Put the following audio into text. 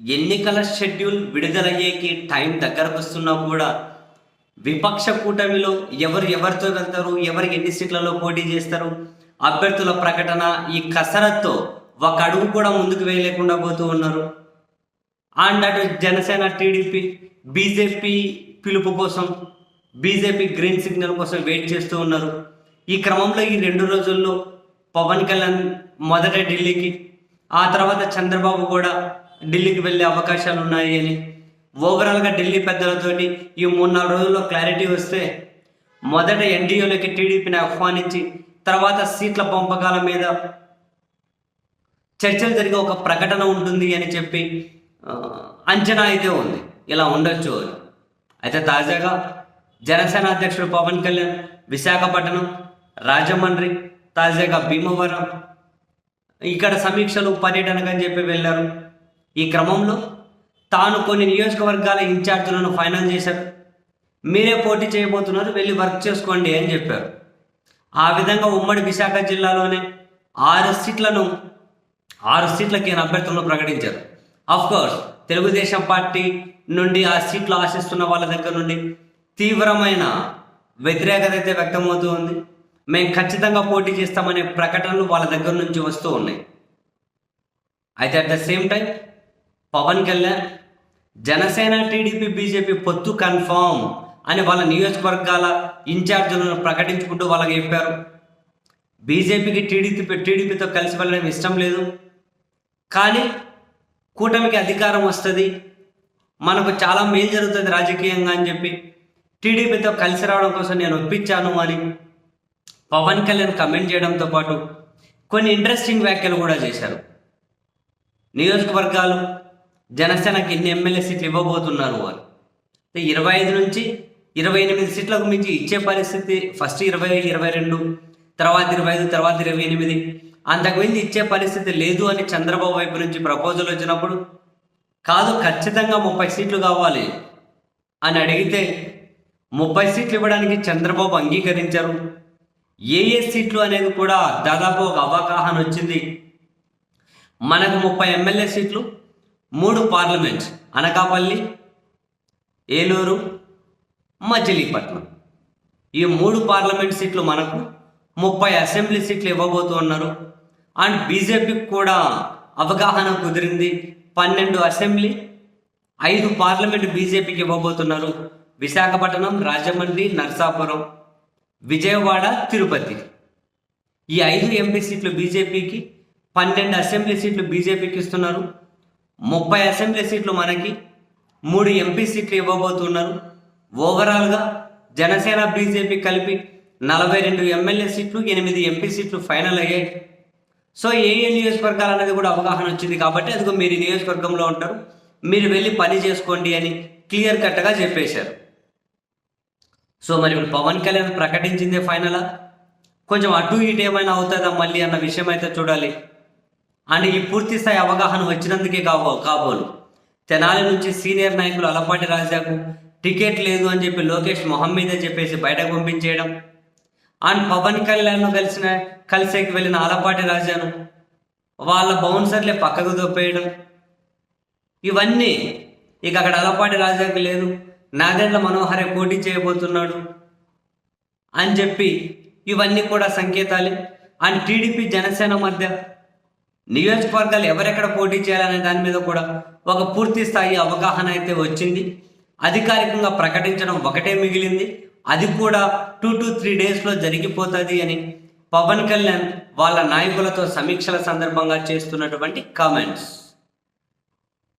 ఎన్నికల schedule విడుదలయ్యేకి time దగ్గరకు వస్తున్నా కూడా విపక్ష కూటమిలో ఎవరు ఎవరితో వెళ్తారు ఎవరు ఎన్ని సీట్లలో పోటీ చేస్తారు అభ్యర్థుల ప్రకటన ఈ కసరత్తో ఒక అడుగు కూడా ముందుకు వేయలేకుండా పోతూ ఉన్నారు. అండ్ అటు జనసేన టీడీపీ బీజేపీ పిలుపు కోసం బీజేపీ గ్రీన్ సిగ్నల్ కోసం వెయిట్ చేస్తూ ఉన్నారు. ఈ క్రమంలో ఈ రెండు రోజుల్లో పవన్ కళ్యాణ్ మొదట ఢిల్లీకి ఆ తర్వాత చంద్రబాబు కూడా ఢిల్లీకి వెళ్ళే అవకాశాలు ఉన్నాయి అని. ఓవరాల్గా ఢిల్లీ పెద్దలతోటి ఈ మూడు నాలుగు రోజుల్లో క్లారిటీ వస్తే మొదట ఎన్డీఏలోకి టీడీపీని ఆహ్వానించి తర్వాత సీట్ల పంపకాల మీద చర్చలు జరిగే ఒక ప్రకటన ఉంటుంది అని చెప్పి అంచనా అయితే ఉంది. ఇలా ఉండొచ్చు అని. అయితే తాజాగా జనసేన అధ్యక్షుడు పవన్ కళ్యాణ్ విశాఖపట్నం రాజమండ్రి తాజాగా భీమవరం ఇక్కడ సమీక్షలు పర్యటనకని అని చెప్పి వెళ్ళారు. ఈ క్రమంలో తాను కొన్ని నియోజకవర్గాల ఇన్ఛార్జీలను ఫైనల్ చేశారు. మీరే పోటీ చేయబోతున్నారు వెళ్ళి వర్క్ చేసుకోండి అని చెప్పారు. ఆ విధంగా ఉమ్మడి విశాఖ జిల్లాలోనే ఆరు సీట్లను ఆరు సీట్లకి ఈయన అభ్యర్థులను ప్రకటించారు. కోర్స్ తెలుగుదేశం పార్టీ నుండి ఆ సీట్లు ఆశిస్తున్న వాళ్ళ దగ్గర నుండి తీవ్రమైన వ్యతిరేకత అయితే వ్యక్తమవుతూ ఉంది. మేము ఖచ్చితంగా పోటీ చేస్తామనే ప్రకటనలు వాళ్ళ దగ్గర నుంచి వస్తూ ఉన్నాయి. అయితే at the same time Pawan Kalyan Janasena TDP BJP పొత్తు కన్ఫామ్ అని వాళ్ళ నియోజకవర్గాల ఇన్ఛార్జీలను ప్రకటించుకుంటూ వాళ్ళకి చెప్పారు. బీజేపీకి టీడీపీ టీడీపీతో కలిసి వెళ్ళడం ఇష్టం లేదు. కానీ కూటమికి అధికారం వస్తుంది. మనకు చాలా మేలు జరుగుతుంది రాజకీయంగా అని చెప్పి టీడీపీతో కలిసి రావడం కోసం నేను ఒప్పించాను అని పవన్ కళ్యాణ్ కమెంట్ చేయడంతో పాటు కొన్ని ఇంట్రెస్టింగ్ వ్యాఖ్యలు కూడా చేశారు. నియోజకవర్గాలు జనసేనకి ఎన్ని ఎమ్మెల్యే సీట్లు ఇవ్వబోతున్నారు వారు? ఇరవై ఐదు నుంచి ఇరవై ఎనిమిది సీట్లకు మించి ఇచ్చే పరిస్థితి ఫస్ట్ ఇరవై ఇరవై రెండు తర్వాత ఇరవై ఐదు తర్వాత ఇరవై ఎనిమిది. అంతకుమించి ఇచ్చే పరిస్థితి లేదు అని చంద్రబాబు వైపు నుంచి ప్రపోజల్ వచ్చినప్పుడు కాదు ఖచ్చితంగా ముప్పై సీట్లు కావాలి అని అడిగితే ముప్పై సీట్లు ఇవ్వడానికి చంద్రబాబు అంగీకరించారు. ఏ ఏ సీట్లు అనేది కూడా దాదాపు ఒక అవగాహన వచ్చింది. మనకు ముప్పై ఎమ్మెల్యే సీట్లు మూడు పార్లమెంట్స్ అనకాపల్లి ఏలూరు మజిలీపట్నం ఈ మూడు పార్లమెంట్ సీట్లు మనకు ముప్పై అసెంబ్లీ సీట్లు ఇవ్వబోతున్నారు అండ్ బీజేపీకి కూడా అవగాహన కుదిరింది. పన్నెండు అసెంబ్లీ ఐదు పార్లమెంట్ బీజేపీకి ఇవ్వబోతున్నారు. విశాఖపట్నం రాజమండ్రి నర్సాపురం విజయవాడ తిరుపతి. ఈ ఐదు ఎంపీ సీట్లు బీజేపీకి పన్నెండు అసెంబ్లీ సీట్లు బీజేపీకి ఇస్తున్నారు. ముప్పై అసెంబ్లీ సీట్లు మనకి మూడు ఎంపీ సీట్లు ఇవ్వబోతున్నారు. ఓవరాల్గా జనసేన బీజేపీ కలిపి నలభై రెండు ఎమ్మెల్యే సీట్లు ఎనిమిది ఎంపీ సీట్లు ఫైనల్ అయ్యాయి. సో ఏ ఏ నియోజకవర్గాలు అనేది కూడా అవగాహన వచ్చింది కాబట్టి అదిగో మీరు నియోజకవర్గంలో ఉంటారు. మీరు వెళ్ళి పని చేసుకోండి అని క్లియర్ కట్గా చెప్పేశారు. సో మరి ఇప్పుడు పవన్ కళ్యాణ్ ప్రకటించిందే ఫైనలా కొంచెం అటు ఇటు ఏమైనా అవుతుందా మళ్ళీ అన్న విషయం అయితే చూడాలి. అండ్ ఈ పూర్తి స్థాయి అవగాహన వచ్చినందుకే కాబో కాబోలు. తెనాలి నుంచి సీనియర్ నాయకులు అలపాటి రాజాకు టికెట్ లేదు అని చెప్పి లోకేష్ మొహం మీద చెప్పేసి బయటకు పంపించేయడం. అండ్ పవన్ కళ్యాణ్ కలిసిన కలిసేకి వెళ్ళిన అలపాటి రాజాను వాళ్ళ బౌన్సర్లే పక్కకు దొప్పేయడం ఇవన్నీ ఇక అక్కడ అలపాటి రాజాకి లేదు. నాగేంద్ర మనోహరే పోటీ చేయబోతున్నాడు అని చెప్పి ఇవన్నీ కూడా సంకేతాలే. అండ్ టీడీపీ జనసేన మధ్య నియోజకవర్గాలు ఎవరెక్కడ పోటీ చేయాలనే దాని మీద కూడా ఒక పూర్తి స్థాయి అవగాహన అయితే వచ్చింది. అధికారికంగా ప్రకటించడం ఒకటే మిగిలింది. అది కూడా టూ టు త్రీ డేస్లో జరిగిపోతుంది అని పవన్ కళ్యాణ్ వాళ్ళ నాయకులతో సమీక్షల సందర్భంగా చేస్తున్నటువంటి కామెంట్స్